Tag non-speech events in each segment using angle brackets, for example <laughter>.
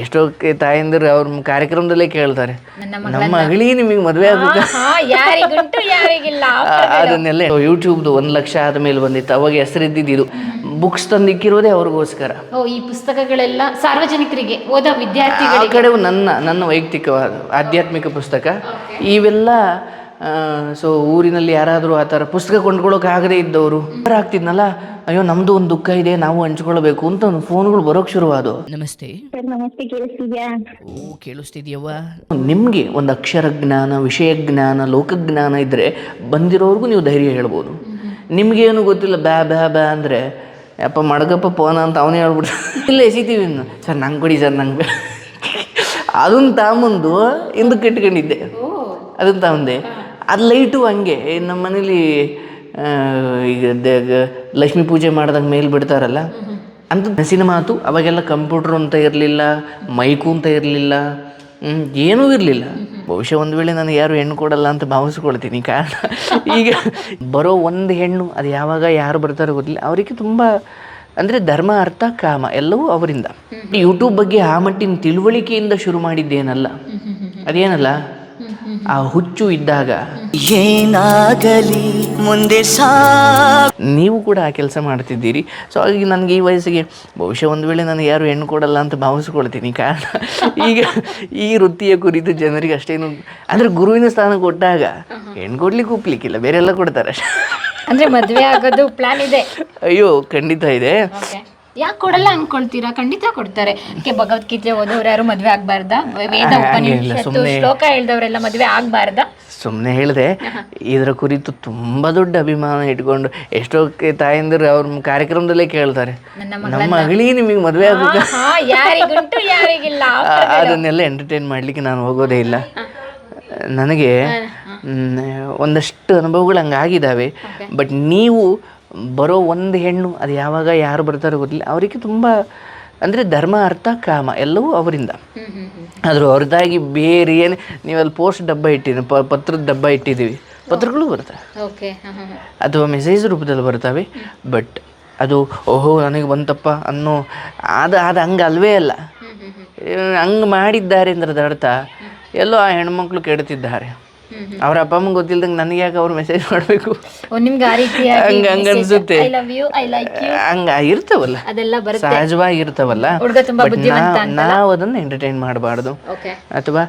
ಎಷ್ಟೋ ತಾಯಂದಿರು ಅವ್ರ ಕಾರ್ಯಕ್ರಮದಲ್ಲೇ ಕೇಳ್ತಾರೆ. ನಮ್ಮ ಮಗಳಿಗೆ ನಿಮಗೆ ಮದುವೆ ಆಗುತ್ತೆ? ಅದನ್ನೆಲ್ಲ ಯೂಟ್ಯೂಬ್ದು ಒಂದು ಲಕ್ಷ ಆದಮೇಲೆ ಬಂದಿತ್ತು. ಅವಾಗ ಹೆಸರಿದ್ದಿದ್ದು ಇದು ಬುಕ್ಸ್ ತಂದಿಕ್ಕಿರೋದೇ ಅವ್ರಿಗೋಸ್ಕರ. ಓ ಈ ಪುಸ್ತಕಗಳೆಲ್ಲ ಸಾರ್ವಜನಿಕರಿಗೆ ಓದ ಆ ವಿದ್ಯಾರ್ಥಿಗಳಿಗೆ ಕಡೆ ನನ್ನ ನನ್ನ ವೈಯಕ್ತಿಕವಾದ ಆಧ್ಯಾತ್ಮಿಕ ಪುಸ್ತಕ. ಇವೆಲ್ಲ ಸೊ ಊರಿನಲ್ಲಿ ಯಾರಾದರೂ ಆ ಥರ ಪುಸ್ತಕ ಕೊಂಡ್ಕೊಳ್ಳೋಕೆ ಆಗದೇ ಇದ್ದವರು ಆಗ್ತಿದ್ನಲ್ಲ? ಅಯ್ಯೋ ನಮ್ದು ಒಂದು ದುಃಖ ಇದೆ ನಾವು ಹಂಚ್ಕೊಳ್ಬೇಕು ಅಂತ ಒಂದು ಫೋನ್ಗಳು ಬರೋಕೆ ಶುರುವಾದವು. ನಮಸ್ತೆ. ಸರ್ ನಮಸ್ತೆ ಕೇಳಿಸ್ತಿದ್ಯಾ? ಓ ಕೇಳಿಸ್ತಿದ್ಯವ್ವ. ನಿಮಗೆ ಒಂದು ಅಕ್ಷರ ಜ್ಞಾನ ವಿಷಯ ಜ್ಞಾನ ಲೋಕಜ್ಞಾನ ಇದ್ದರೆ ಬಂದಿರೋರ್ಗು ನೀವು ಧೈರ್ಯ ಹೇಳ್ಬೋದು. ನಿಮಗೇನು ಗೊತ್ತಿಲ್ಲ ಬ್ಯಾ ಬ್ಯಾ ಬ್ಯಾ ಅಂದರೆ ಯಪ್ಪ ಮಡಗಪ್ಪ ಪೋನ ಅಂತ ಅವನೇ ಹೇಳ್ಬಿಟ್ಟು ಇಲ್ಲ ಎಸಿತೀವಿ ಇನ್ನು. ಸರ್ ನಂಗೆ ಕೊಡಿ ಸರ್ ನಂಗೆ ಅದನ್ನ ತಾಂಬಂದು ಹಿಂದಕ್ಕೆ ಇಟ್ಕೊಂಡಿದ್ದೆ ಅದನ್ನ ತಗೊಂಡೆ ಅದು ಲೈಟು ಹಂಗೆ. ನಮ್ಮ ಮನೇಲಿ ಈಗ ಲಕ್ಷ್ಮೀ ಪೂಜೆ ಮಾಡಿದಾಗ ಮೇಲೆ ಬಿಡ್ತಾರಲ್ಲ ಅಂತ ಹಸಿನ ಮಾತು ಅವಾಗೆಲ್ಲ ಕಂಪ್ಯೂಟ್ರ್ ಅಂತ ಇರಲಿಲ್ಲ ಮೈಕು ಅಂತ ಇರಲಿಲ್ಲ ಏನೂ ಇರಲಿಲ್ಲ. ಬಹುಶಃ ಒಂದು ವೇಳೆ ನನಗೆ ಯಾರು ಹೆಣ್ಣು ಕೊಡಲ್ಲ ಅಂತ ಭಾವಿಸ್ಕೊಳ್ತೀನಿ. ಕಾರಣ ಈಗ ಬರೋ ಒಂದು ಹೆಣ್ಣು ಅದು ಯಾವಾಗ ಯಾರು ಬರ್ತಾರೋ ಗೊತ್ತಿಲ್ಲ. ಅವರಿಗೆ ತುಂಬ ಅಂದರೆ ಧರ್ಮ ಅರ್ಥ ಕಾಮ ಎಲ್ಲವೂ ಅವರಿಂದ. ಯೂಟ್ಯೂಬ್ ಬಗ್ಗೆ ಆ ಮಟ್ಟಿನ ತಿಳುವಳಿಕೆಯಿಂದ ಶುರು ಮಾಡಿದ್ದೇನಲ್ಲ ಅದೇನಲ್ಲ? ಆ ಹುಚ್ಚು ಇದ್ದಾಗ ಏನಾಗಲಿ ಮುಂದೆ ಸಾ ನೀವು ಕೂಡ ಆ ಕೆಲಸ ಮಾಡ್ತಿದ್ದೀರಿ. ಸೊ ಹಾಗಾಗಿ ನನಗೆ ಈ ವಯಸ್ಸಿಗೆ ಬಹುಶಃ ಒಂದು ವೇಳೆ ನನಗೆ ಯಾರು ಹೆಣ್ಣು ಕೊಡಲ್ಲ ಅಂತ ಭಾವಿಸ್ಕೊಳ್ತೀನಿ. ಕಾರಣ ಈಗ ಈ ವೃತ್ತಿಯ ಕುರಿತು ಜನರಿಗೆ ಅಷ್ಟೇನು ಅಂದರೆ ಗುರುವಿನ ಸ್ಥಾನ ಕೊಟ್ಟಾಗ ಹೆಣ್ಣು ಕೊಡ್ಲಿಕ್ಕೆ ಒಪ್ಲಿಕ್ಕಿಲ್ಲ ಬೇರೆ ಎಲ್ಲ ಕೊಡ್ತಾರೆ. ಅಂದ್ರೆ ಮದುವೆ ಆಗೋದು ಪ್ಲಾನ್ ಇದೆ. ಅಯ್ಯೋ ಖಂಡಿತ ಇದೆ. ಯಾಕೆ ಕೊಡಲ್ಲ ಅನ್ಕೊಳ್ತೀರಾ? ಖಂಡಿತ ಕೊಡ್ತಾರೆ. ಭಗವದ್ಗೀತೆ ಓದೋರು ಯಾರು ಮದ್ವೆ ಆಗ್ಬಾರ್ದ? ವೇದ ಉಪನಿಷತ್ತು ಶ್ಲೋಕ ಹೇಳ್ದವ್ರೆಲ್ಲ ಮದ್ವೆ ಆಗ್ಬಾರ್ದ? ಸುಮ್ಮನೆ ಹೇಳಿದೆ ಇದರ ಕುರಿತು ತುಂಬ ದೊಡ್ಡ ಅಭಿಮಾನ ಇಟ್ಕೊಂಡು ಎಷ್ಟೋ ಕೆ- ತಾಯಂದಿರು ಅವ್ರ ಕಾರ್ಯಕ್ರಮದಲ್ಲೇ ಕೇಳ್ತಾರೆ. ನನ್ನ ನಮ್ಮ ಮಗಳಿಗೆ ನಿಮಗೆ ಮದುವೆ ಆಗುತ್ತೆ ಹಾ ಯಾರಿಗುಂಟು ಯಾರಿಗಿಲ್ಲ ಅದನ್ನೆಲ್ಲ ಎಂಟರ್ಟೈನ್ ಮಾಡಲಿಕ್ಕೆ ನಾನು ಹೋಗೋದೇ ಇಲ್ಲ. ನನಗೆ ಮ್, ಒಂದಷ್ಟು ಅನುಭವಗಳು ಹಂಗಾಗಿದ್ದಾವೆ ಬಟ್ ನೀವು ಬರೋ ಒಂದು ಹೆಣ್ಣು ಅದು ಯಾವಾಗ ಯಾರು ಬರ್ತಾರೋ ಗೊತ್ತಿಲ್ಲ. ಅವರಿಗೆ ತುಂಬ ಅಂದರೆ ಧರ್ಮ ಅರ್ಥ ಕಾಮ ಎಲ್ಲವೂ ಅವರಿಂದ. ಆದರೂ ಹೊರತಾಗಿ ಬೇರೆ ಏನು ನೀವಲ್ಲಿ ಪೋಸ್ಟ್ ಡಬ್ಬ ಇಟ್ಟಿದ್ದೀವಿ ಪ ಪತ್ರದ ಡಬ್ಬ ಇಟ್ಟಿದ್ದೀವಿ. ಪತ್ರಗಳು ಬರ್ತವೆ. ಓಕೆ ಅಥವಾ ಮೆಸೇಜ್ ರೂಪದಲ್ಲಿ ಬರ್ತವೆ. ಬಟ್ ಅದು ಓಹೋ ನನಗೆ ಬಂತಪ್ಪ ಅನ್ನೋ ಅದು ಅದು ಹಂಗೆ ಅಲ್ವೇ ಅಲ್ಲ. ಹಂಗೆ ಮಾಡಿದ್ದಾರೆ ಅಂದ್ರೆ ಅರ್ಥ. ಎಲ್ಲೋ ಆ ಹೆಣ್ಮಕ್ಳು ಕೆಡ್ತಿದ್ದಾರೆ. ಅವ್ರ ಅಪ್ಪ ಅಮ್ಮಂಗೆ ಗೊತ್ತಿಲ್ದಂಗೆ ನನಗೆ ಯಾಕೆ ಅವ್ರು ಮೆಸೇಜ್ ಮಾಡಬೇಕು? ನಿಮ್ಗೆ ಆ ಹಂಗೆ ಹಂಗೆ ಅನ್ಸುತ್ತೆ. I love you I like you ಹಂಗೆ ಇರ್ತಾವಲ್ಲ. ಅದೆಲ್ಲ ಬರುತ್ತೆ. ಸಹಜವಾಗಿ ಇರ್ತಾವಲ್ಲ. ಹುಡುಗ ತುಂಬಾ ಬುದ್ಧಿವಂತ ನಾ- ನಾವು ಅದನ್ನ ಎಂಟರ್ಟೈನ್ ಮಾಡಬಾರ್ದು. ಅಥವಾ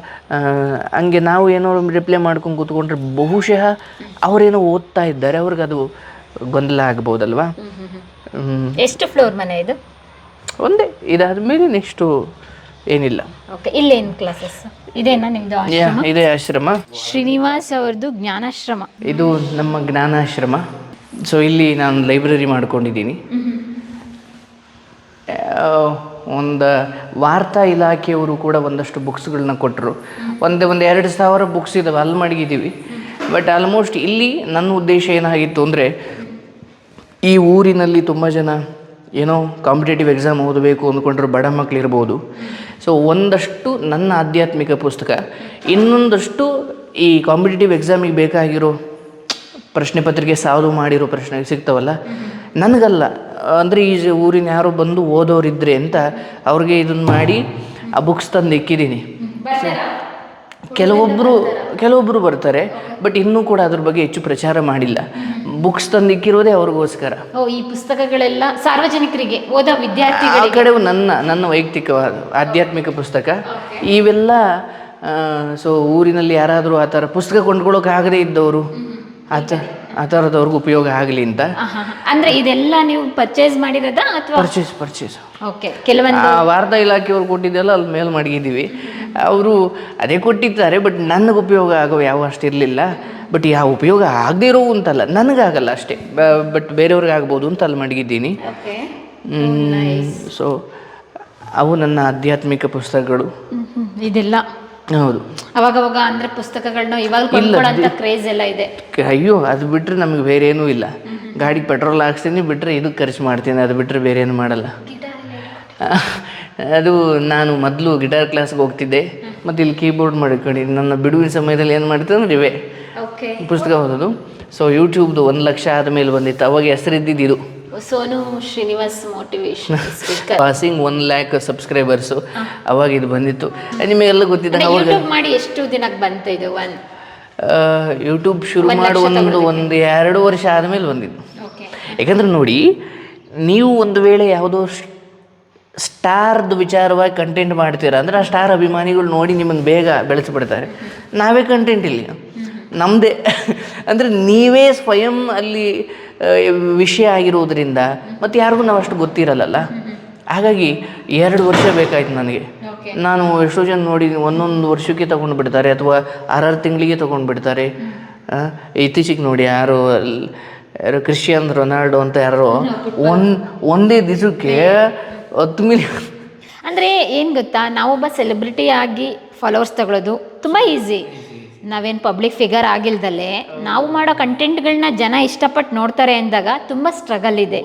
ಹಂಗೆ ನಾವು ಏನೋ ರಿಪ್ಲೈ ಮಾಡ್ಕೊಂಡು ಕೂತ್ಕೊಂಡ್ರೆ ಬಹುಶಃ ಅವರೇನೋ ಓದ್ತಾ ಇದ್ದಾರೆ. ಅವ್ರಿಗೆ ಅದು ಗೊಂದಲ ಆಗ್ಬೋದಲ್ವಾ. ಎಷ್ಟು ಫ್ಲೋರ್ ಮನೆ ಇದು? ಒಂದೇ. ಇದಾದ ಮೇಲೆ ನೆಕ್ಸ್ಟು ಏನಿಲ್ಲ. ಓಕೆ ಇಲ್ಲೇನು ಕ್ಲಾಸಸ್ ಇದೇನಾ ನಿಮ್ದು ಆಶ್ರಮ? ಇದೇ ಆಶ್ರಮ. ಶ್ರೀನಿವಾಸ್ ಅವ್ರದ್ದು ಜ್ಞಾನಾಶ್ರಮ. ಇದು ನಮ್ಮ ಜ್ಞಾನಾಶ್ರಮ. ಸೊ ಇಲ್ಲಿ ನಾನು ಲೈಬ್ರರಿ ಮಾಡ್ಕೊಂಡಿದ್ದೀನಿ. ಒಂದು ವಾರ್ತಾ ಇಲಾಖೆಯವರು ಕೂಡ ಒಂದಷ್ಟು ಬುಕ್ಸ್ಗಳನ್ನ ಕೊಟ್ಟರು ಒಂದೇ ಒಂದು ಎರಡು ಸಾವಿರ ಬುಕ್ಸ್ ಇದಾವೆ ಅಲ್ಲಿ ಮಡಗಿದ್ದೀವಿ. ಬಟ್ ಆಲ್ಮೋಸ್ಟ್ ಇಲ್ಲಿ ನನ್ನ ಉದ್ದೇಶ ಏನಾಗಿತ್ತು ಅಂದರೆ ಈ ಊರಿನಲ್ಲಿ ತುಂಬ ಜನ ಏನೋ ಕಾಂಪಿಟೇಟಿವ್ ಎಕ್ಸಾಮ್ ಓದಬೇಕು ಅಂದ್ಕೊಂಡ್ರೆ ಬಡ ಮಕ್ಕಳಿರ್ಬೋದು ಸೊ ಒಂದಷ್ಟು ನನ್ನ ಆಧ್ಯಾತ್ಮಿಕ ಪುಸ್ತಕ. ಇನ್ನೊಂದಷ್ಟು ಈ ಕಾಂಪಿಟೇಟಿವ್ ಎಕ್ಸಾಮಿಗೆ ಬೇಕಾಗಿರೋ ಪ್ರಶ್ನೆ ಪತ್ರಿಕೆ ಸಾಲು ಮಾಡಿರೋ ಪ್ರಶ್ನೆ ಸಿಗ್ತಾವಲ್ಲ? ನನಗಲ್ಲ. ಅಂದರೆ ಈ ಊರಿನ ಯಾರೋ ಬಂದು ಓದೋರಿದ್ರೆ ಅಂತ ಅವ್ರಿಗೆ ಇದನ್ನು ಮಾಡಿ ಆ ಬುಕ್ಸ್ ತಂದು ಇಕ್ಕಿದ್ದೀನಿ ಕೆಲವೊಬ್ಬರು ಕೆಲವೊಬ್ಬರು ಬರ್ತಾರೆ ಬಟ್ ಇನ್ನೂ ಕೂಡ ಅದ್ರ ಬಗ್ಗೆ ಹೆಚ್ಚು ಪ್ರಚಾರ ಮಾಡಿಲ್ಲ. ಬುಕ್ಸ್ ತಂದಿಕ್ಕಿರೋದೇ ಅವ್ರಿಗೋಸ್ಕರ. ಓ ಈ ಪುಸ್ತಕಗಳೆಲ್ಲ ಸಾರ್ವಜನಿಕರಿಗೆ ಓದ ಆ ವಿದ್ಯಾರ್ಥಿಗಳಿಗೆ ಕಡೆ ನನ್ನ ನನ್ನ ವೈಯಕ್ತಿಕವಾದ ಆಧ್ಯಾತ್ಮಿಕ ಪುಸ್ತಕ. ಇವೆಲ್ಲ ಸೊ ಊರಿನಲ್ಲಿ ಯಾರಾದರೂ ಆ ಥರ ಪುಸ್ತಕ ಕೊಂಡ್ಕೊಳ್ಳೋಕೆ ಆಗದೇ ಇದ್ದವರು ಆ ಥರ ಆ ಥರದವ್ರಿಗೆ ಉಪಯೋಗ ಆಗಲಿ ಅಂತ. ಅಂದ್ರೆ ಇದೆಲ್ಲ ನೀವು ಪರ್ಚೇಸ್ ಮಾಡಿರೋದ ಅಥವಾ? ಪರ್ಚೇಸ್ ಪರ್ಚೇಸ್ ಓಕೆ ಕೆಲವೊಂದು ಆ ವಾರ್ತಾ ಇಲಾಖೆಯವ್ರು ಕೊಟ್ಟಿದ್ದೆಲ್ಲ ಅಲ್ಲಿ ಮೇಲ್ ಮಾಡಿದ್ದೀವಿ ಅವರು ಅದೇ ಕೊಟ್ಟಿದ್ದಾರೆ ಬಟ್ ನನಗೆ ಉಪಯೋಗ ಆಗೋ ಯಾವ ಅಷ್ಟಿರಲಿಲ್ಲ ಬಟ್ ಯಾವ ಉಪಯೋಗ ಆಗದೇ ಇರೋ ಅಂತಲ್ಲ. ನನಗಾಗಲ್ಲ ಅಷ್ಟೇ. ಬಟ್ ಬೇರೆಯವ್ರಿಗೆ ಆಗ್ಬೋದು ಅಂತ ಅಲ್ಲಿ ಮಡಗಿದ್ದೀನಿ. ಸೊ ಅವು ನನ್ನ ಆಧ್ಯಾತ್ಮಿಕ ಪುಸ್ತಕಗಳು. ಇದೆಲ್ಲ ಹೌದು. ಅವಾಗವಾಗ ಅಂದ್ರೆ ಪುಸ್ತಕಗಳನ್ನ ಇವಾಗ ಕೊಂಡ್ಕೊಳ್ಳೋಂಥ ಕ್ರೇಜ್ ಎಲ್ಲ ಇದೆ. ಅಯ್ಯೋ ಅದು ಬಿಟ್ಟರೆ ನಮಗೆ ಬೇರೆ ಏನೂ ಇಲ್ಲ. ಗಾಡಿ ಪೆಟ್ರೋಲ್ ಹಾಕ್ಸ್ತೀನಿ ಬಿಟ್ಟರೆ ಇದಕ್ಕೆ ಖರ್ಚು ಮಾಡ್ತೀನಿ ಅದು ಬಿಟ್ಟರೆ ಬೇರೆ ಏನು ಮಾಡಲ್ಲ. <laughs> ಅದು ನಾನು ಮೊದಲು ಗಿಟಾರ್ ಕ್ಲಾಸ್ಗೆ ಹೋಗ್ತಿದ್ದೆ. ಮತ್ತು ಇಲ್ಲಿ ಕೀಬೋರ್ಡ್ ಮಾಡ್ಕೊಂಡು ನನ್ನ ಬಿಡುವಿನ ಸಮಯದಲ್ಲಿ ಏನು ಮಾಡ್ತೀನಿ ಅಂದ್ರೆ ಇವೇ. ಪುಸ್ತಕ ಓದೋದು. ಸೊ ಯೂಟ್ಯೂಬ್ದು ಒಂದು ಲಕ್ಷ ಆದಮೇಲೆ ಬಂದಿತ್ತು. ಅವಾಗ ಹೆಸರಿದ್ದಿದ್ದು ಇದು. Sonu Srinivas motivation passing one lakh subscribers ಅವಾಗ ಇದು ಬಂದಿತ್ತು. ನಿಮಗೆಲ್ಲ ಗೊತ್ತಿದೆ ಮಾಡಿ ಎಷ್ಟು ದಿನಕ್ಕೆ ಬಂತು ಇದು ಒನ್ ಯೂಟ್ಯೂಬ್ ಶುರು ಮಾಡಿ ಒಂದು ಒಂದು ಎರಡು ವರ್ಷ ಆದಮೇಲೆ ಬಂದಿದ್ದು. ಯಾಕಂದ್ರೆ ನೋಡಿ ನೀವು ಒಂದು ವೇಳೆ ಯಾವುದೋ ಸ್ಟಾರ್ದು ವಿಚಾರವಾಗಿ ಕಂಟೆಂಟ್ ಮಾಡ್ತೀರಾ ಅಂದರೆ ಆ ಸ್ಟಾರ್ ಅಭಿಮಾನಿಗಳು ನೋಡಿ ನಿಮ್ಮನ್ನು ಬೇಗ ಬೆಳೆಸಿಬಿಡ್ತಾರೆ. ನಾವೇ ಕಂಟೆಂಟ್ ಇಲ್ಲಿ. ನಮ್ಮದೇ <laughs> ಅಂದರೆ ನೀವೇ ಸ್ವಯಂ ಅಲ್ಲಿ ವಿಷಯ ಆಗಿರೋದ್ರಿಂದ ಮತ್ತು ಯಾರಿಗೂ ನಾವು ಅಷ್ಟು ಗೊತ್ತಿರಲ್ಲಲ್ಲ. ಹಾಗಾಗಿ ಎರಡು ವರ್ಷ ಬೇಕಾಯ್ತು ನನಗೆ. ನಾನು ಎಷ್ಟೋ ಜನ ನೋಡಿ ಒಂದೊಂದು ವರ್ಷಕ್ಕೆ ತಗೊಂಡು ಬಿಡ್ತಾರೆ ಅಥವಾ ಆರಾರು ತಿಂಗಳಿಗೆ ತಗೊಂಡು ಬಿಡ್ತಾರೆ. ಇತ್ತೀಚೆಗೆ ನೋಡಿ ಯಾರು ಯಾರು ಕ್ರಿಶ್ಚಿಯನ್ ರೊನಾಲ್ಡೋ ಅಂತ ಯಾರೋ ಒನ್ ಒಂದೇ ದಿವಸಕ್ಕೆ ಹತ್ತು ಮಿಲಿಯನ್ ಅಂದರೆ ಏನು ಗೊತ್ತಾ ನಾವೊಬ್ಬ ಸೆಲೆಬ್ರಿಟಿ ಆಗಿ ಫಾಲೋವರ್ಸ್ ತಗೊಳ್ಳೋದು ತುಂಬ ಈಸಿ ನಾವೇನು ಪಬ್ಲಿಕ್ ಫಿಗರ್ ಆಗಿಲ್ದಲೆ ನಾವು ಮಾಡೋ ಕಂಟೆಂಟ್ಗಳನ್ನ ಜನ ಇಷ್ಟಪಟ್ಟು ನೋಡ್ತಾರೆ ಅಂದಾಗ ತುಂಬ ಸ್ಟ್ರಗಲ್ ಇದೆ.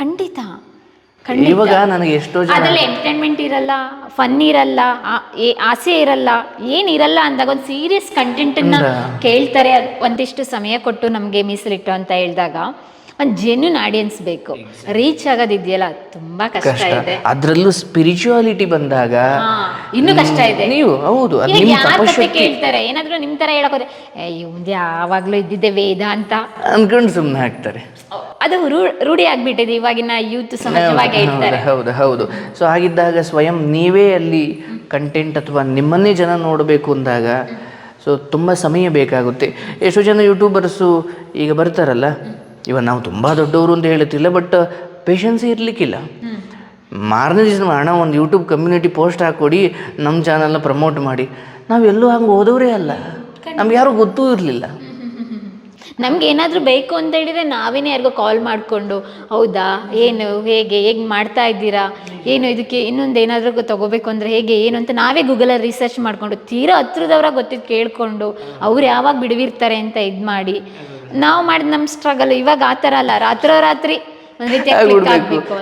ಖಂಡಿತ ಇವಾಗ ನನಗೆ ಎಷ್ಟೋ ಜನ ಅದ್ರಲ್ಲಿ ಎಂಟರ್ಟೈನ್ಮೆಂಟ್ ಇರಲ್ಲ ಫನ್ ಇರಲ್ಲ ಆಸೆ ಇರಲ್ಲ ಏನಿರಲ್ಲ ಅಂದಾಗ ಒಂದು ಸೀರಿಯಸ್ ಕಂಟೆಂಟನ್ನ ಕೇಳ್ತಾರೆ. ಒಂದಿಷ್ಟು ಸಮಯ ಕೊಟ್ಟು ನಮಗೆ ಮೀಸಲಿಟ್ಟು ಅಂತ ಹೇಳಿದಾಗ ಒಂದು ಜೆನ್ಯೂನ್ ಆಡಿಯನ್ಸ್ ಬೇಕು. ರೀಚ್ ಆಗೋದಿದೆಯಲ್ಲ ತುಂಬಾ ಕಷ್ಟ ಕಷ್ಟ. ಇದೆ. ಅದರಲ್ಲೂ ಸ್ಪಿರಿಚುಯಾಲಿಟಿ ಬಂದಾಗ ಇನ್ನು ಕಷ್ಟ ಇದೆ. ನೀವು ಹೌದು ಅದು ನಿಮ್ಮ ಯಾರ್ ಹೇಳ್ತಾರೆ ತಪಶಕ್ತಿ ಕೇಳ್ತಾರೆ? ಏನಾದ್ರೂ ನಿಮ್ ತರ ಹೇಳಕ್ ಹೋದ್ರೆ ಏ ಇವ್ನ್ದು ಯಾವಾಗ್ಲೂ ಇದ್ದಿದ್ದೆ ವೇದ ಅಂತ. ಅನ್ಕೊಂಡು ಸುಮ್ಮನೆ ಹಾಕ್ತಾರೆ. ಅದು ರೂ- ರೂಢಿ ಆಗ್ಬಿಟ್ಟಿದೆ ಇವಾಗಿನ ಯೂತ್ ಸಮಾಜವಾಗಿ ಹೇಳ್ತಾರೆ. ಹೌದು ಹೌದು. ಸೊ ಹಾಗಿದ್ದಾಗ ಸ್ವಯಂ ನೀವೇ ಅಲ್ಲಿ ಕಂಟೆಂಟ್ ಅಥವಾ ನಿಮ್ಮನ್ನೇ ಜನ ನೋಡಬೇಕು ಅಂದಾಗ ಸೊ ತುಂಬ ಸಮಯ ಬೇಕಾಗುತ್ತೆ. ಎಷ್ಟೋ ಜನ ಯೂಟ್ಯೂಬರ್ಸು ಈಗ ಬರ್ತಾರಲ್ಲ ಇವಾಗ ನಾವು ತುಂಬ ದೊಡ್ಡವರು ಅಂತ ಹೇಳುತ್ತಿಲ್ಲ ಬಟ್ ಪೇಷನ್ಸ್ ಇರಲಿಕ್ಕಿಲ್ಲ. ಮಾರನೇ ದಿವಸ ಹಣ ಒಂದು ಯೂಟ್ಯೂಬ್ ಕಮ್ಯುನಿಟಿ ಪೋಸ್ಟ್ ಹಾಕ್ಕೊಡಿ ನಮ್ಮ ಚಾನಲ್ನ ಪ್ರಮೋಟ್ ಮಾಡಿ. ನಾವೆಲ್ಲೂ ಹಂಗೆ ಓದೋರೇ ಅಲ್ಲ. ನಮ್ಗೆ ಯಾರು ಗೊತ್ತೂ ಇರಲಿಲ್ಲ. ನಮ್ಗೆ ಏನಾದರೂ ಬೇಕು ಅಂತ ಹೇಳಿದ್ರೆ ನಾವೇನೇ ಯಾರಿಗೋ ಕಾಲ್ ಮಾಡಿಕೊಂಡು ಹೌದಾ ಏನು ಹೇಗೆ ಹೇಗೆ ಮಾಡ್ತಾ ಇದ್ದೀರಾ ಏನು ಇದಕ್ಕೆ ಇನ್ನೊಂದು ಏನಾದರೂ ತಗೋಬೇಕು ಅಂದರೆ ಹೇಗೆ ಏನು ಅಂತ ನಾವೇ ಗೂಗಲಲ್ಲಿ ರಿಸರ್ಚ್ ಮಾಡಿಕೊಂಡು ತೀರಾ ಹತ್ರದವ್ರ ಗೊತ್ತಿದ್ದು ಕೇಳಿಕೊಂಡು ಅವ್ರು ಯಾವಾಗ ಬಿಡುವಿರ್ತಾರೆ ಅಂತ ಇದು ಮಾಡಿ. ನಾವು ಮಾಡಿದ ನಮ್ಮ ಸ್ಟ್ರಗಲ್ ಇವಾಗ ಆ ಥರ ಅಲ್ಲ. ರಾತ್ರೋರಾತ್ರಿ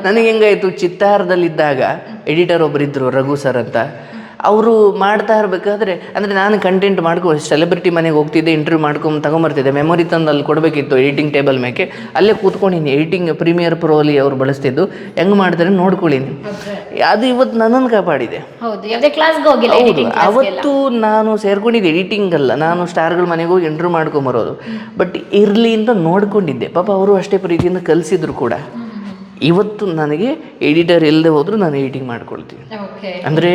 ನನಗೆ ಹೆಂಗಾಯ್ತು? ಚಿತ್ತಾರದಲ್ಲಿದ್ದಾಗ ಎಡಿಟರ್ ಒಬ್ಬರಿದ್ರು ರಘು ಸರ್ ಅಂತ. ಅವರು ಮಾಡ್ತಾ ಇರಬೇಕಾದ್ರೆ ಅಂದರೆ ನಾನು ಕಂಟೆಂಟ್ ಮಾಡ್ಕೊ ಸೆಲೆಬ್ರಿಟಿ ಮನೆಗೆ ಹೋಗ್ತಿದ್ದೆ ಇಂಟರ್ವ್ಯೂ ಮಾಡ್ಕೊಂಡು ತಗೊಂಬರ್ತಿದ್ದೆ. ಮೆಮೊರಿ ತಂದು ಅಲ್ಲಿ ಕೊಡಬೇಕಿತ್ತು ಎಡಿಟಿಂಗ್ ಟೇಬಲ್ ಮೇಲೆ ಅಲ್ಲೇ ಕೂತ್ಕೊಂಡಿನಿ ಎಡಿಟಿಂಗ್ ಪ್ರೀಮಿಯರ್ ಪ್ರೋಲಿ ಅವ್ರು ಬಳಸ್ತಿದ್ದು. ಹೆಂಗೆ ಮಾಡ್ತಾರೆ ನೋಡ್ಕೊಳ್ಳಿನಿ ಅದು ಇವತ್ತು ನನ್ನನ್ನು ಕಾಪಾಡಿದೆ. ಹೌದು ಅವತ್ತು ನಾನು ಸೇರ್ಕೊಂಡಿದ್ದೆ ಎಡಿಟಿಂಗ್ ಅಲ್ಲ. ನಾನು ಸ್ಟಾರ್ಗಳ ಮನೆಗೆ ಹೋಗಿ ಇಂಟರ್ವ್ಯೂ ಮಾಡ್ಕೊಂಬರೋದು. ಬಟ್ ಇರಲಿ ಅಂತ ನೋಡ್ಕೊಂಡಿದ್ದೆ. ಪಾಪ ಅವರು ಅಷ್ಟೇ ಪ್ರೀತಿಯಿಂದ ಕಲಿಸಿದ್ರು ಕೂಡ. ಇವತ್ತು ನನಗೆ ಎಡಿಟರ್ ಇಲ್ಲದೆ ಹೋದರೂ ನಾನು ಎಡಿಟಿಂಗ್ ಮಾಡ್ಕೊಳ್ತೀನಿ. ಅಂದರೆ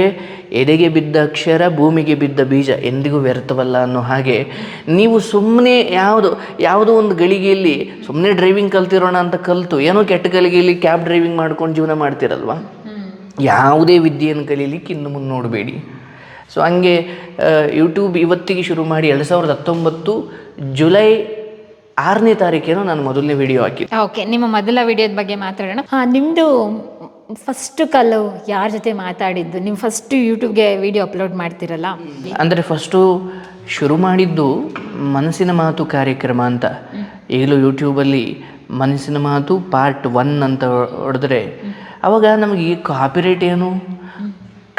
ಎದೆಗೆ ಬಿದ್ದ ಅಕ್ಷರ ಭೂಮಿಗೆ ಬಿದ್ದ ಬೀಜ ಎಂದಿಗೂ ವ್ಯರ್ಥವಲ್ಲ ಅನ್ನೋ ಹಾಗೆ ನೀವು ಸುಮ್ಮನೆ ಯಾವುದು ಯಾವುದೋ ಒಂದು ಗಳಿಗೆಯಲ್ಲಿ ಸುಮ್ಮನೆ ಡ್ರೈವಿಂಗ್ ಕಲ್ತಿರೋಣ ಅಂತ ಕಲಿತು ಏನೋ ಕೆಟ್ಟ ಗಳಿಗೆಯಲ್ಲಿ ಕ್ಯಾಬ್ ಡ್ರೈವಿಂಗ್ ಮಾಡ್ಕೊಂಡು ಜೀವನ ಮಾಡ್ತಿರಲ್ವಾ? ಯಾವುದೇ ವಿದ್ಯೆಯನ್ನು ಕಲೀಲಿಕ್ಕೆ ಇನ್ನು ಮುಂದೆ ನೋಡಬೇಡಿ. ಸೊ ಹಂಗೆ ಯೂಟ್ಯೂಬ್ ಇವತ್ತಿಗೆ ಶುರು ಮಾಡಿ ಎರಡು ಸಾವಿರದ ಹತ್ತೊಂಬತ್ತು ಜುಲೈ ಆರನೇ ತಾರೀಕೇನೋ ನಾನು ಮೊದಲನೇ ವಿಡಿಯೋ ಹಾಕಿ. ಓಕೆ ನಿಮ್ಮ ಮೊದಲ ವಿಡಿಯೋದ ಬಗ್ಗೆ ಮಾತಾಡೋಣ. ಹಾಂ ನಿಮ್ಮದು ಫಸ್ಟ್ ಕಲ್ಲು ಯಾರ ಜೊತೆ ಮಾತಾಡಿದ್ದು? ನೀವು ಫಸ್ಟ್ ಯೂಟ್ಯೂಬ್ಗೆ ವಿಡಿಯೋ ಅಪ್ಲೋಡ್ ಮಾಡ್ತಿರಲ್ಲ? ಅಂದರೆ ಫಸ್ಟು ಶುರು ಮಾಡಿದ್ದು ಮನಸ್ಸಿನ ಮಾತು ಕಾರ್ಯಕ್ರಮ ಅಂತ. ಈಗಲೂ ಯೂಟ್ಯೂಬಲ್ಲಿ ಮನಸ್ಸಿನ ಮಾತು ಪಾರ್ಟ್ ಒನ್ ಅಂತ ಹೊಡೆದ್ರೆ ಅವಾಗ ನಮಗೆ ಈ ಕಾಪಿರೇಟ್ ಏನು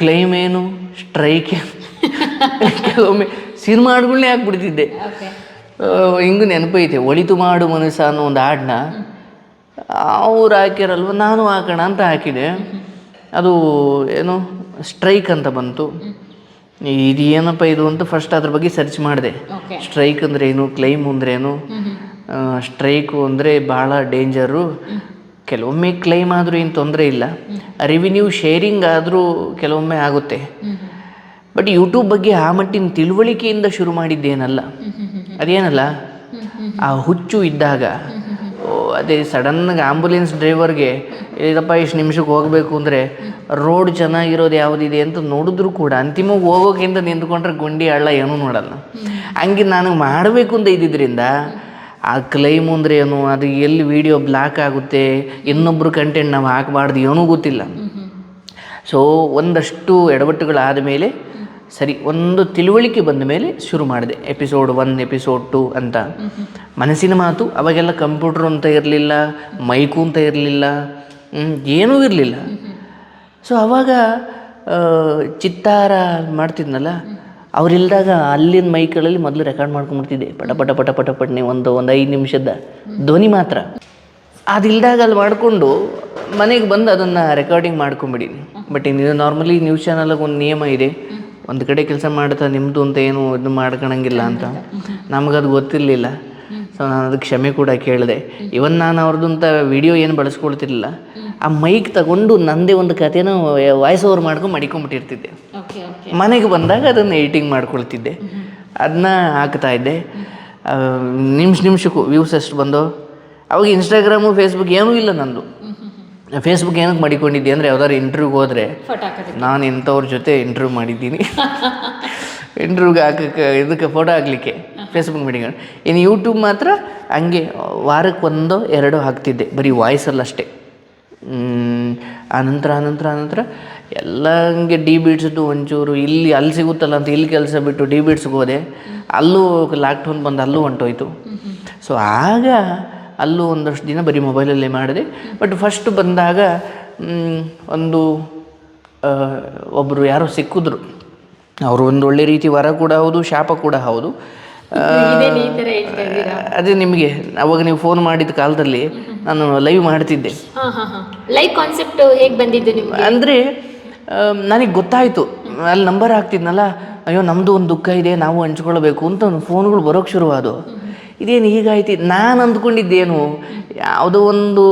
ಕ್ಲೈಮ್ ಏನು ಸ್ಟ್ರೈಕ್ ಏನು <laughs> ಕೆಲವೊಮ್ಮೆ ಸಿನಿಮಾಡ್ಗಳನ್ನೇ ಹಾಕ್ಬಿಡ್ತಿದ್ದೆ ಹಿಂಗೂ ನೆನಪೈತೆ ಒಳಿತು ಮಾಡು ಮನುಷ್ಯ ಅನ್ನೋ ಒಂದು ಹಾಡನ್ನ ಅವ್ರು ಹಾಕ್ಯಾರಲ್ವ ನಾನು ಹಾಕೋಣ ಅಂತ ಹಾಕಿದೆ. ಅದು ಏನು ಸ್ಟ್ರೈಕ್ ಅಂತ ಬಂತು. ಇದು ಏನಪ್ಪ ಇದು ಅಂತ ಫಸ್ಟ್ ಅದ್ರ ಬಗ್ಗೆ ಸರ್ಚ್ ಮಾಡಿದೆ. ಸ್ಟ್ರೈಕ್ ಅಂದ್ರೆ ಏನು ಕ್ಲೈಮ್ ಅಂದ್ರೆ ಏನು ಸ್ಟ್ರೈಕು ಅಂದರೆ ಭಾಳ ಡೇಂಜರು. ಕೆಲವೊಮ್ಮೆ ಕ್ಲೈಮ್ ಆದರೂ ಏನು ತೊಂದರೆ ಇಲ್ಲ. ರೆವಿನ್ಯೂ ಶೇರಿಂಗ್ ಆದರೂ ಕೆಲವೊಮ್ಮೆ ಆಗುತ್ತೆ. ಬಟ್ ಯೂಟ್ಯೂಬ್ ಬಗ್ಗೆ ಆ ಮಟ್ಟಿನ ತಿಳುವಳಿಕೆಯಿಂದ ಶುರು ಮಾಡಿದ್ದೇನಲ್ಲ. ಅದೇನಲ್ಲ? ಆ ಹುಚ್ಚು ಇದ್ದಾಗ ಓ, ಅದೇ ಸಡನ್ನಾಗಿ ಆಂಬುಲೆನ್ಸ್ ಡ್ರೈವರ್ಗೆ ಇದಪ್ಪ ಇಷ್ಟು ನಿಮಿಷಕ್ಕೆ ಹೋಗಬೇಕು ಅಂದರೆ ರೋಡ್ ಚೆನ್ನಾಗಿರೋದು ಯಾವುದಿದೆ ಅಂತ ನೋಡಿದ್ರು ಕೂಡ ಅಂತಿಮವಾಗಿ ಹೋಗೋಕ್ಕಿಂತ ನಿಂತ್ಕೊಂಡ್ರೆ ಗುಂಡಿ ಹಳ್ಳ ಏನೂ ನೋಡಲ್ಲ. ಹಂಗೆ ನನಗೆ ಮಾಡಬೇಕು ಅಂತ ಇದ್ದಿದ್ದರಿಂದ ಆ ಕ್ಲೈಮ್ ಅಂದರೆ ಏನು ಅದು ಎಲ್ಲಿ ವಿಡಿಯೋ ಬ್ಲಾಕ್ ಆಗುತ್ತೆ ಇನ್ನೊಬ್ಬರು ಕಂಟೆಂಟ್ ನಾವು ಹಾಕಬಾರ್ದು ಏನೂ ಗೊತ್ತಿಲ್ಲ. ಸೊ ಒಂದಷ್ಟು ಎಡವಟ್ಟುಗಳಾದ ಮೇಲೆ ಸರಿ, ಒಂದು ತಿಳುವಳಿಕೆ ಬಂದ ಮೇಲೆ ಶುರು ಮಾಡಿದೆ. ಎಪಿಸೋಡ್ ಒನ್ ಎಪಿಸೋಡ್ ಟು ಅಂತ. ಮನಸ್ಸಿನ ಮಾತು, ಅವಾಗೆಲ್ಲ ಕಂಪ್ಯೂಟರ್ ಅಂತ ಇರಲಿಲ್ಲ ಮೈಕು ಅಂತ ಇರಲಿಲ್ಲ ಏನೂ ಇರಲಿಲ್ಲ. ಸೊ ಅವಾಗ ಚಿತ್ತಾರ ಮಾಡ್ತಿದ್ನಲ್ಲ, ಅವರಿಲ್ದಾಗ ಅಲ್ಲಿನ ಮೈಕ್ಗಳಲ್ಲಿ ಮೊದಲು ರೆಕಾರ್ಡ್ ಮಾಡ್ಕೊಂಡ್ಬಿಡ್ತಿದ್ದೆ. ಪಟ ಪಟ ಪಟ ಪಟ ಪಟ್ನೆ ಒಂದು ಒಂದು ಐದು ನಿಮಿಷದ ಧ್ವನಿ ಮಾತ್ರ. ಅದಿಲ್ದಾಗ ಅಲ್ಲಿ ಮಾಡಿಕೊಂಡು ಮನೆಗೆ ಬಂದು ಅದನ್ನು ರೆಕಾರ್ಡಿಂಗ್ ಮಾಡ್ಕೊಂಬಿಡಿ ಬಟ್ ಇನ್ನು ನಾರ್ಮಲಿ ನ್ಯೂಸ್ ಚಾನಲ್ಗೆ ಒಂದು ನಿಯಮ ಇದೆ. ಒಂದು ಕಡೆ ಕೆಲಸ ಮಾಡ್ತಾ ನಿಮ್ಮದು ಅಂತ ಏನು ಇದು ಮಾಡ್ಕೊಳಂಗಿಲ್ಲ ಅಂತ. ನಮಗದು ಗೊತ್ತಿರಲಿಲ್ಲ. ಸೊ ನಾನು ಅದಕ್ಕೆ ಕ್ಷಮೆ ಕೂಡ ಕೇಳಿದೆ. ಇವನ್ ನಾನು ಅವ್ರದ್ದು ಅಂತ ವಿಡಿಯೋ ಏನು ಬಳಸ್ಕೊಳ್ತಿರ್ಲಿಲ್ಲ. ಆ ಮೈಕ್ ತಗೊಂಡು ನಂದೇ ಒಂದು ಕಥೆನ ವಾಯ್ಸ್ ಓವರ್ ಮಾಡ್ಕೊಂಡು ಮಡಿಕೊಂಡ್ಬಿಟ್ಟಿರ್ತಿದ್ದೆ. ಮನೆಗೆ ಬಂದಾಗ ಅದನ್ನು ಎಡಿಟಿಂಗ್ ಮಾಡ್ಕೊಳ್ತಿದ್ದೆ. ಅದನ್ನ ಹಾಕ್ತಾ ಇದ್ದೆ. ನಿಮಿಷ ನಿಮಿಷಕ್ಕೂ ವ್ಯೂಸ್ ಎಷ್ಟು ಬಂದೋ ಅವಾಗ ಇನ್ಸ್ಟಾಗ್ರಾಮು ಫೇಸ್ಬುಕ್ ಏನೂ ಇಲ್ಲ ನಂದು. ಫೇಸ್ಬುಕ್ ಏನಕ್ಕೆ ಮಾಡಿಕೊಂಡಿದ್ದೆ ಅಂದರೆ ಯಾವ್ದಾದ್ರು ಇಂಟ್ರ್ಯೂಗೆ ಹೋದರೆ ನಾನು ಇಂಥವ್ರ ಜೊತೆ ಇಂಟರ್ವ್ಯೂ ಮಾಡಿದ್ದೀನಿ. ಇಂಟರ್ವ್ಯೂಗೆ ಹಾಕಕ್ಕೆ ಇದಕ್ಕೆ ಫೋಟೋ ಹಾಕ್ಲಿಕ್ಕೆ ಫೇಸ್ಬುಕ್ ಮೀಟಿಂಗ್ ಇನ್ನು ಯೂಟ್ಯೂಬ್ ಮಾತ್ರ ಹಂಗೆ ವಾರಕ್ಕೆ ಒಂದೋ ಎರಡೋ ಹಾಕ್ತಿದ್ದೆ. ಬರೀ ವಾಯ್ಸಲ್ಲಿ ಅಷ್ಟೇ. ಆನಂತರ ಆನಂತರ ಆನಂತರ ಎಲ್ಲ ಹಂಗೆ ಡಿ ಬೀಡ್ಸ್ದು ಒಂಚೂರು ಇಲ್ಲಿ ಅಲ್ಲಿ ಸಿಗುತ್ತಲ್ಲ ಅಂತ ಇಲ್ಲಿ ಕೆಲಸ ಬಿಟ್ಟು ಡಿ ಬೀಡ್ಸ್ಗೆ ಹೋದೆ. ಅಲ್ಲೂ ಲಾಕ್ಡೌನ್ ಬಂದು ಅಲ್ಲೂ ಹೊಂಟೋಯ್ತು. ಸೊ ಆಗ ಅಲ್ಲೂ ಒಂದಷ್ಟು ದಿನ ಬರೀ ಮೊಬೈಲಲ್ಲೇ ಮಾಡಿದೆ. ಬಟ್ ಫಸ್ಟ್ ಬಂದಾಗ ಒಂದು ಒಬ್ಬರು ಯಾರೋ ಸಿಕ್ಕಿದ್ರು. ಅವರು ಒಂದು ಒಳ್ಳೆ ರೀತಿ ವರ ಕೂಡ ಹೌದು ಶಾಪ ಕೂಡ ಹೌದು. ಅದೇ ನಿಮಗೆ. ಅವಾಗ ನೀವು ಫೋನ್ ಮಾಡಿದ ಕಾಲದಲ್ಲಿ ನಾನು ಲೈವ್ ಮಾಡ್ತಿದ್ದೆ. ಹಾಂ ಹಾಂ ಹಾಂ. ಲೈವ್ ಕಾನ್ಸೆಪ್ಟ್ ಹೇಗೆ ಬಂದಿದ್ದು ನಿಮಗೆ? ಅಂದರೆ ನನಗೆ ಗೊತ್ತಾಯಿತು. ಅಲ್ಲಿ ನಂಬರ್ ಹಾಕ್ತಿದ್ನಲ್ಲ ಅಯ್ಯೋ ನಮ್ಮದು ಒಂದು ದುಃಖ ಇದೆ ನಾವು ಹಂಚ್ಕೊಳ್ಬೇಕು ಅಂತ ಫೋನ್ಗಳು ಬರೋಕ್ಕೆ ಶುರುವಾದವು. ಇದೇನು ಹೀಗಾಯ್ತು? ನಾನು ಅಂದ್ಕೊಂಡಿದ್ದೇನು. ಯಾವುದೋ ಒಂದು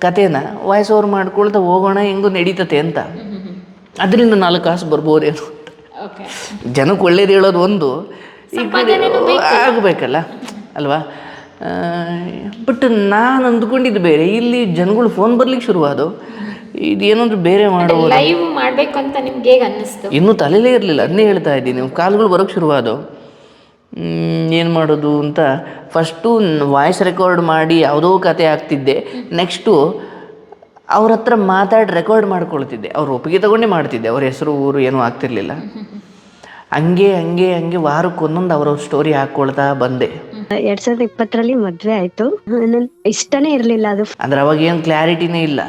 ಕಥೆನ ವಾಯ್ಸ್ ಓವರ್ ಮಾಡ್ಕೊಳ್ತಾ ಹೋಗೋಣ ಹೆಂಗೋ ನಡೀತತೆ ಅಂತ. ಅದರಿಂದ ನಾಲ್ಕು ಕಾಸು ಬರ್ಬೋದೇನು ಜನಕ್ಕೆ ಒಳ್ಳೇದು ಹೇಳೋದು ಒಂದು. ಆಗಬೇಕಲ್ಲ ಅಲ್ವಾ? ಬಟ್ ನಾನು ಅಂದ್ಕೊಂಡಿದ್ದು ಬೇರೆ. ಇಲ್ಲಿ ಜನಗಳು ಫೋನ್ ಬರ್ಲಿಕ್ಕೆ ಶುರುವಾದವು. ಇದೇನಂದ್ರೆ ಬೇರೆ ಮಾಡೋ ಲೈವ್ ಮಾಡಬೇಕು ಅಂತ ನಿಮ್ಗೆ ಹೇಗೆ ಅನ್ನಿಸ್ತು? ಇನ್ನೂ ತಲೆಲೇ ಇರಲಿಲ್ಲ. ಅದನ್ನೇ ಹೇಳ್ತಾ ಇದ್ದೀನಿ. ಕಾಲುಗಳು ಬರೋಕ್ಕೆ ಶುರುವಾದವು. ಏನು ಮಾಡೋದು ಅಂತ ಫಸ್ಟು ವಾಯ್ಸ್ ರೆಕಾರ್ಡ್ ಮಾಡಿ ಯಾವುದೋ ಕತೆ ಆಗ್ತಿದ್ದೆ ನೆಕ್ಸ್ಟು ಅವ್ರ ಹತ್ರ ಮಾತಾಡಿ ರೆಕಾರ್ಡ್ ಮಾಡ್ಕೊಳ್ತಿದ್ದೆ. ಅವ್ರು ಒಪ್ಪಿಗೆ ತಗೊಂಡೇ ಮಾಡ್ತಿದ್ದೆ. ಅವ್ರ ಹೆಸರು ಊರು ಏನೂ ಆಗ್ತಿರ್ಲಿಲ್ಲ. ಹಂಗೆ ಹಂಗೆ ಹಂಗೆ ವಾರಕ್ಕೊಂದೊಂದು ಅವರ ಅವ್ರವ್ರ ಸ್ಟೋರಿ ಹಾಕ್ಕೊಳ್ತಾ ಬಂದೆ. ಎರಡ್ ಸಾವಿರದ ಇಪ್ಪತ್ತರಲ್ಲಿ ಮದ್ವೆ ಆಯ್ತು. ನನ್ ಇಷ್ಟನೇ ಇರ್ಲಿಲ್ಲ ಅದು. ಅಂದ್ರೆ ಅವಾಗ ಏನು ಕ್ಲಾರಿಟಿನೇ ಇಲ್ಲ.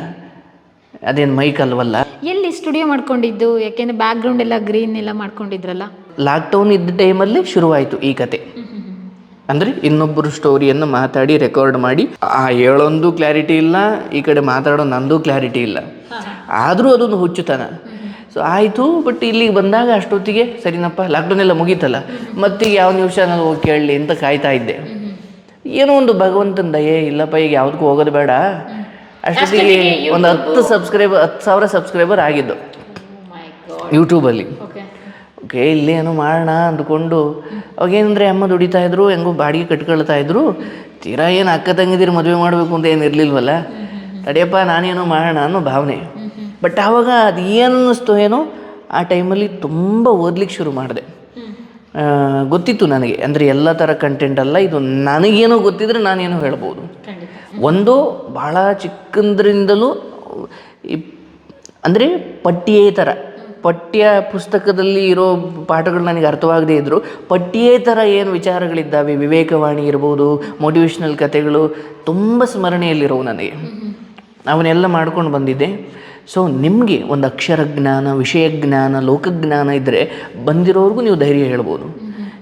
ಅದೇನು ಮೈಕ್ ಅಲ್ವಲ್ಲ? ಎಲ್ಲಿ ಸ್ಟುಡಿಯೋ ಮಾಡ್ಕೊಂಡಿದ್ದು? ಯಾಕೆಂದ್ರೆ ಬ್ಯಾಕ್ಗ್ರೌಂಡ್ ಎಲ್ಲ ಗ್ರೀನ್ ಎಲ್ಲ ಮಾಡ್ಕೊಂಡಿದ್ರಲ್ಲ. ಲಾಕ್ಡೌನ್ ಇದ್ದ ಟೈಮಲ್ಲಿ ಶುರುವಾಯಿತು ಈ ಕತೆ. ಅಂದರೆ ಇನ್ನೊಬ್ಬರು ಸ್ಟೋರಿಯನ್ನು ಮಾತಾಡಿ ರೆಕಾರ್ಡ್ ಮಾಡಿ ಆ ಹೇಳೊಂದು ಕ್ಲಾರಿಟಿ ಇಲ್ಲ ಈ ಕಡೆ ಮಾತಾಡೋ ನಂದು ಕ್ಲಾರಿಟಿ ಇಲ್ಲ. ಆದರೂ ಅದೊಂದು ಹುಚ್ಚುತನ. ಸೊ ಆಯಿತು ಬಟ್ ಇಲ್ಲಿಗೆ ಬಂದಾಗ ಅಷ್ಟೊತ್ತಿಗೆ ಸರಿನಪ್ಪ ಲಾಕ್ಡೌನ್ ಎಲ್ಲ ಮುಗೀತಲ್ಲ ಮತ್ತೀಗ ಯಾವ ನಿಮಿಷ ನಾನು ಹೋಗಿ ಕೇಳಲಿ ಅಂತ ಕಾಯ್ತಾ ಇದ್ದೆ. ಏನೋ ಒಂದು ಭಗವಂತನ ದಯೆ ಇಲ್ಲಪ್ಪ ಈಗ ಯಾವುದಕ್ಕೂ ಹೋಗೋದು ಬೇಡ. ಅಷ್ಟೊತ್ತಿಗೆ ಒಂದು ಹತ್ತು ಸಬ್ಸ್ಕ್ರೈಬರ್ ಹತ್ತು ಸಾವಿರ ಸಬ್ಸ್ಕ್ರೈಬರ್ ಆಗಿದ್ದು. ಯೂಟ್ಯೂಬಲ್ಲಿ ಓಕೆ ಇಲ್ಲೇನು ಮಾಡೋಣ? ಅಂದ್ಕೊಂಡು ಅವಾಗೇನಂದ್ರೆ ಅಮ್ಮ ದುಡಿತಾ ಇದ್ರು ಹೆಂಗೋ ಬಾಡಿಗೆ ಕಟ್ಕೊಳ್ತಾ ಇದ್ರು. ತೀರಾ ಏನು ಅಕ್ಕ ತಂಗಿದಿರು ಮದುವೆ ಮಾಡಬೇಕು ಅಂತ ಏನು ಇರಲಿಲ್ವಲ್ಲ? ತಡೆಯಪ್ಪ ನಾನೇನೋ ಮಾಡೋಣ ಅನ್ನೋ ಭಾವನೆ. ಬಟ್ ಆವಾಗ ಅದು ಏನು ಅನ್ನಿಸ್ತು ಏನೋ ಆ ಟೈಮಲ್ಲಿ ತುಂಬ ಓದ್ಲಿಕ್ಕೆ ಶುರು ಮಾಡಿದೆ. ಗೊತ್ತಿತ್ತು ನನಗೆ. ಅಂದರೆ ಎಲ್ಲ ಥರ ಕಂಟೆಂಟ್ ಅಲ್ಲ ಇದು ನನಗೇನೋ ಗೊತ್ತಿದ್ರೆ ನಾನೇನೋ ಹೇಳ್ಬೋದು. ಒಂದು ಭಾಳ ಚಿಕ್ಕಂದ್ರಿಂದಲೂ ಅಂದರೆ ಪಟ್ಟಿಯೇ ಪಠ್ಯೇತರ ಪಠ್ಯ ಪುಸ್ತಕದಲ್ಲಿ ಇರೋ ಪಾಠಗಳು ನನಗೆ ಅರ್ಥವಾಗದೇ ಇದ್ದರು ಪಠ್ಯೇತರ ಏನು ವಿಚಾರಗಳಿದ್ದಾವೆ? ವಿವೇಕವಾಣಿ ಇರ್ಬೋದು ಮೋಟಿವೇಶ್ನಲ್ ಕಥೆಗಳು ತುಂಬ ಸ್ಮರಣೆಯಲ್ಲಿರೋವು ನನಗೆ. ಅವನ್ನೆಲ್ಲ ಮಾಡ್ಕೊಂಡು ಬಂದಿದ್ದೆ. ಸೊ ನಿಮಗೆ ಒಂದು ಅಕ್ಷರ ಜ್ಞಾನ ವಿಷಯ ಜ್ಞಾನ ಲೋಕಜ್ಞಾನ ಇದ್ದರೆ ಬಂದಿರೋರಿಗೂ ನೀವು ಧೈರ್ಯ ಹೇಳ್ಬೋದು.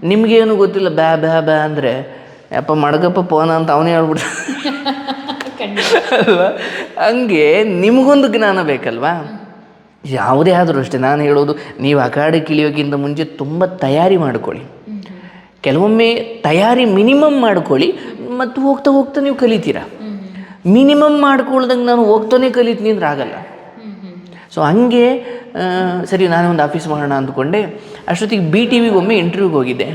ನಿಮಗೇನು ಗೊತ್ತಿಲ್ಲ ಬ್ಯಾ ಬ್ಯಾ ಬ್ಯಾ ಅಂದರೆ ಯಪ್ಪ ಮಡಗಪ್ಪ ಪೋನ ಅಂತ ಅವನೇ ಹೇಳ್ಬಿಟ್ಟು <laughs> ಅಲ್ವಾ? ಹಂಗೆ ನಿಮಗೊಂದು ಜ್ಞಾನ ಬೇಕಲ್ವಾ? ಯಾವುದೇ ಆದರೂ ಅಷ್ಟೇ ನಾನು ಹೇಳೋದು ನೀವು ಅಖಾಡಕ್ಕೆ ಕಿಳಿಯೋಕ್ಕಿಂತ ಮುಂಚೆ ತುಂಬ ತಯಾರಿ ಮಾಡ್ಕೊಳ್ಳಿ. ಕೆಲವೊಮ್ಮೆ ತಯಾರಿ ಮಿನಿಮಮ್ ಮಾಡ್ಕೊಳ್ಳಿ, ಮತ್ತು ಹೋಗ್ತಾ ಹೋಗ್ತಾ ನೀವು ಕಲಿತೀರ. ಮಿನಿಮಮ್ ಮಾಡ್ಕೊಳ್ದಂಗೆ ನಾನು ಹೋಗ್ತಾನೆ ಕಲಿತೀನಿ ಅಂದ್ರೆ ಆಗಲ್ಲ. ಸೊ ಹಂಗೆ ಸರಿ, ನಾನು ಒಂದು ಆಫೀಸ್ ಮಾಡೋಣ ಅಂದ್ಕೊಂಡೆ. ಅಷ್ಟೊತ್ತಿಗೆ ಬಿ ಟಿ ವಿಗೆ ಒಮ್ಮೆ ಇಂಟರ್ವ್ಯೂಗೆ ಹೋಗಿದ್ದೆ.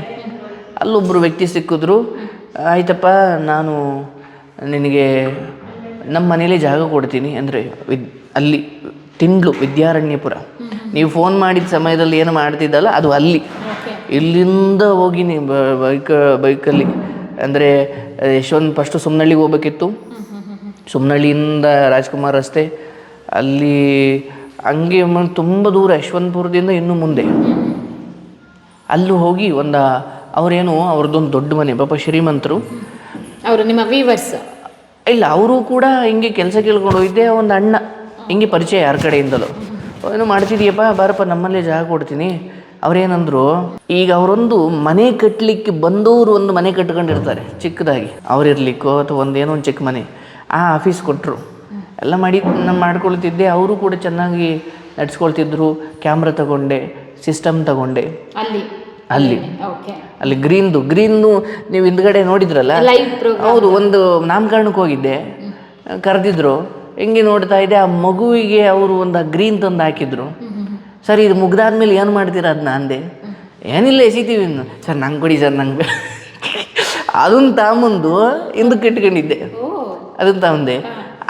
ಅಲ್ಲೊಬ್ಬರು ವ್ಯಕ್ತಿ ಸಿಕ್ಕಿದ್ರು, ಆಯ್ತಪ್ಪ, ನಾನು ನಿನಗೆ ನಮ್ಮ ಮನೇಲಿ ಜಾಗ ಕೊಡ್ತೀನಿ. ಅಂದರೆ, ವಿದ್ ಅಲ್ಲಿ ತಿಂಡ್ಲು ವಿದ್ಯಾರಣ್ಯಪುರ. ನೀವು ಫೋನ್ ಮಾಡಿದ ಸಮಯದಲ್ಲಿ ಏನು ಮಾಡ್ತಿದ್ದಲ್ಲ ಅದು ಅಲ್ಲಿ. ಇಲ್ಲಿಂದ ಹೋಗಿ ನೀವು ಬೈಕ್ ಬೈಕಲ್ಲಿ. ಅಂದರೆ ಯಶವಂತ್ ಫಸ್ಟು ಸುಮ್ನಳ್ಳಿಗೆ ಹೋಗ್ಬೇಕಿತ್ತು. ಸುಮ್ನಳ್ಳಿಯಿಂದ ರಾಜ್ಕುಮಾರ್ ರಸ್ತೆ. ಅಲ್ಲಿ ಹಂಗೆ ತುಂಬ ದೂರ ಯಶವಂತಪುರದಿಂದ ಇನ್ನೂ ಮುಂದೆ. ಅಲ್ಲೂ ಹೋಗಿ ಒಂದು ಅವರೇನು ಅವ್ರದ್ದೊಂದು ದೊಡ್ಡ ಮನೆ ಪಾಪ ಶ್ರೀಮಂತರು. ಅವರು ನಿಮ್ಮ ವೀವರ್ಸ್ ಇಲ್ಲ ಅವರು ಕೂಡ ಹಿಂಗೆ ಕೆಲಸ ಕೇಳ್ಕೊಂಡು ಹೋಗಿದ್ದೆ ಒಂದು ಅಣ್ಣ. ಹಿಂಗೆ ಪರಿಚಯ ಯಾರ ಕಡೆಯಿಂದಲೂ? ಏನು ಮಾಡ್ತಿದ್ದೀಯಪ್ಪ ಬಾರಪ್ಪ ನಮ್ಮಲ್ಲೇ ಜಾಗ ಕೊಡ್ತೀನಿ. ಅವರೇನಂದ್ರು ಈಗ ಅವರೊಂದು ಮನೆ ಕಟ್ಟಲಿಕ್ಕೆ ಬಂದವರು ಒಂದು ಮನೆ ಕಟ್ಕೊಂಡಿರ್ತಾರೆ ಚಿಕ್ಕದಾಗಿ. ಅವ್ರಿರ್ಲಿಕ್ಕೋ ಅಥವಾ ಒಂದೇನೋ ಒಂದು ಚಿಕ್ಕ ಮನೆ. ಆ ಆಫೀಸ್ ಕೊಟ್ಟರು ಎಲ್ಲ ಮಾಡಿ ನಾನು ಮಾಡ್ಕೊಳ್ತಿದ್ದೆ. ಅವರು ಕೂಡ ಚೆನ್ನಾಗಿ ನಡ್ಸ್ಕೊಳ್ತಿದ್ರು. ಕ್ಯಾಮ್ರಾ ತಗೊಂಡೆ ಸಿಸ್ಟಮ್ ತಗೊಂಡೆ. ಅಲ್ಲಿ? ಅಲ್ಲಿ. ಅಲ್ಲಿ ಗ್ರೀನ್ದು ಗ್ರೀನ್ದು ನೀವು ಹಿಂದ್ಗಡೆ ನೋಡಿದ್ರಲ್ಲ? ಹೌದು ಒಂದು ನಾಮಕರಣಕ್ಕೆ ಹೋಗಿದ್ದೆ. ಕರೆದಿದ್ರು. ಹೆಂಗೆ ನೋಡ್ತಾ ಇದ್ದೆ ಆ ಮಗುವಿಗೆ ಅವರು ಒಂದು ಗ್ರೀನ್ ತಂದು ಹಾಕಿದ್ರು. ಸರ್, ಇದು ಮುಗ್ದಾದ್ಮೇಲೆ ಏನು ಮಾಡ್ತೀರಾ ಅದನ್ನ ಅಂದೆ. ಏನಿಲ್ಲ, ಎಸಿತೀವಿ ಸರ್, ನಂಗೆ ಕೊಡಿ ಸರ್, ನಂಗೆ ಅದನ್ನ ತಾಮಂದು ಹಿಂದಕ್ಕೆ ಇಟ್ಕೊಂಡಿದ್ದೆ ಅದನ್ನ ತಾಮಂದೆ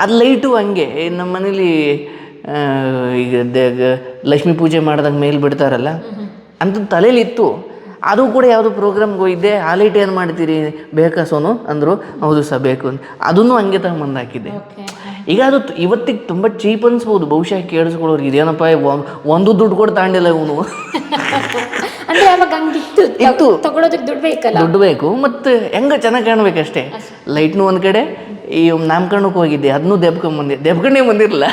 ಅದು ಲೈಟು ಹಂಗೆ. ನಮ್ಮ ಮನೇಲಿ ಈಗ ಲಕ್ಷ್ಮೀ ಪೂಜೆ ಮಾಡ್ದಂಗೆ ಮೇಲೆ ಬಿಡ್ತಾರಲ್ಲ ಅಂತ ತಲೆಯಲ್ಲಿ ಇತ್ತು. ಅದು ಕೂಡ ಯಾವುದೋ ಪ್ರೋಗ್ರಾಮ್ಗೆ ಹೋಗಿದ್ದೆ. ಆ ಲೈಟ್ ಏನು ಮಾಡ್ತೀರಿ? ಬೇಕಾ ಸೋನು? ಅಂದರು, ಹೌದು ಸರ್, ಬೇಕು ಅಂತ. ಅದನ್ನು ಹಂಗೆ ತಗೊಂಬಂದು ಹಾಕಿದ್ದೆ. ಈಗ ಅದು ಇವತ್ತಿಗೆ ತುಂಬ ಚೀಪ್ ಅನ್ಸ್ಬೋದು. ಬಹುಶಃ ಕೇಳಿಸ್ಕೊಳ್ಳೋರು ಇದೇನಪ್ಪ ಒಂದು ದುಡ್ಡು ಕೂಡ ತಾಂಡಿಲ್ಲ ಇವನು. ಅಂದ್ರೆ ಅವಾಗ ಹಂಗಿತ್ತು ತ- ಇತ್ತು. ತಗೊಳೋದಕ್ಕೆ ದುಡ್ಡು ಬೇಕಲ್ಲ? ದುಡ್ಡು ಬೇಕು. ಮತ್ತು ಹೆಂಗ ಚೆನ್ನಾಗಿ ಕಾಣ್ಬೇಕಷ್ಟೇ. ಲೈಟ್ನು ಒಂದು ಕಡೆ ಈ ನಾಮಕರಣಕ್ಕೆ ಹೋಗಿದ್ದೆ. ಅದನ್ನೂ ದೆಬ್ಕೊಂಬಂದೆ ದೆಬ್ಕೊಂಡೇ ಬಂದಿರಲಿಲ್ಲ.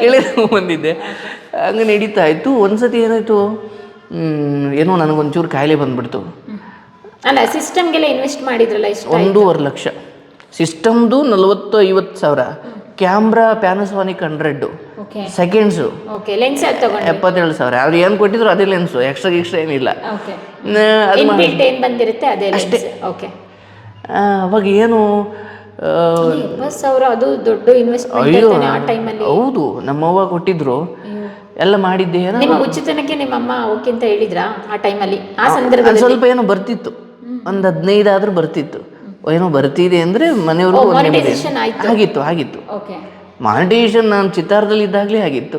ಕೇಳಿ ಬಂದಿದ್ದೆ. ಹಂಗೆ ನಡೀತಾ ಇತ್ತು. ಒಂದ್ಸತಿ ಏನಾಯಿತು ಏನೋ ನನಗೊಂಚೂರು ಕಾಯಿಲೆ ಬಂದ್ಬಿಡ್ತು. ಅಲ್ಲ ಸಿಸ್ಟಮ್ಗೆಲ್ಲ ಇನ್ವೆಸ್ಟ್ ಮಾಡಿದ್ರಲ್ಲ ಇಷ್ಟ ಒಂದೂವರೆ ಲಕ್ಷ. ಸಿಸ್ಟಮ್ದು ನಲವತ್ತು ಐವತ್ತು ಸಾವಿರ ಕ್ಯಾಮ್ರಾ ಪ್ಯಾನಸೋನಿಕ್ ಹಂಡ್ರೆಡ್ಡು ಸೆಕೆಂಡ್ಸು ಎಪ್ಪತ್ತೇಳು ಸಾವಿರ. ಅವ್ರು ಏನು ಕೊಟ್ಟಿದ್ರು ಅದೇ ಲೆನ್ಸು ಎಕ್ಸ್ಟ್ರಾ ಎಕ್ಸ್ಟ್ರಾ ಏನಿಲ್ಲ. ಆ, ಅವಾಗ ಏನು ಅಯ್ಯೋ ಹೌದು ನಮ್ಮವ್ವ ಕೊಟ್ಟಿದ್ರು. ಎಲ್ಲ ಮಾಡಿದ್ದೆ ಉಚಿತನಕ್ಕೆ ನಿಮ್ಮ ಅಮ್ಮ ಓಕೆ ಅಂತ ಹೇಳಿದ್ರಾ ಆ ಟೈಮಲ್ಲಿ ಆ ಸಂದರ್ಭದಲ್ಲಿ? ಸ್ವಲ್ಪ ಏನೋ ಬರ್ತಿತ್ತು. ಒಂದು ಹದಿನೈದಾದ್ರೂ ಬರ್ತಿತ್ತು. ಏನೋ ಬರ್ತಿದೆ ಅಂದರೆ ಮನೆಯವರು. ಆಗಿತ್ತು ಆಗಿತ್ತು. ಮಾನಿಟೇಷನ್ ನಾನು ಚಿತ್ತಾರದಲ್ಲಿ ಇದ್ದಾಗಲೇ ಆಗಿತ್ತು.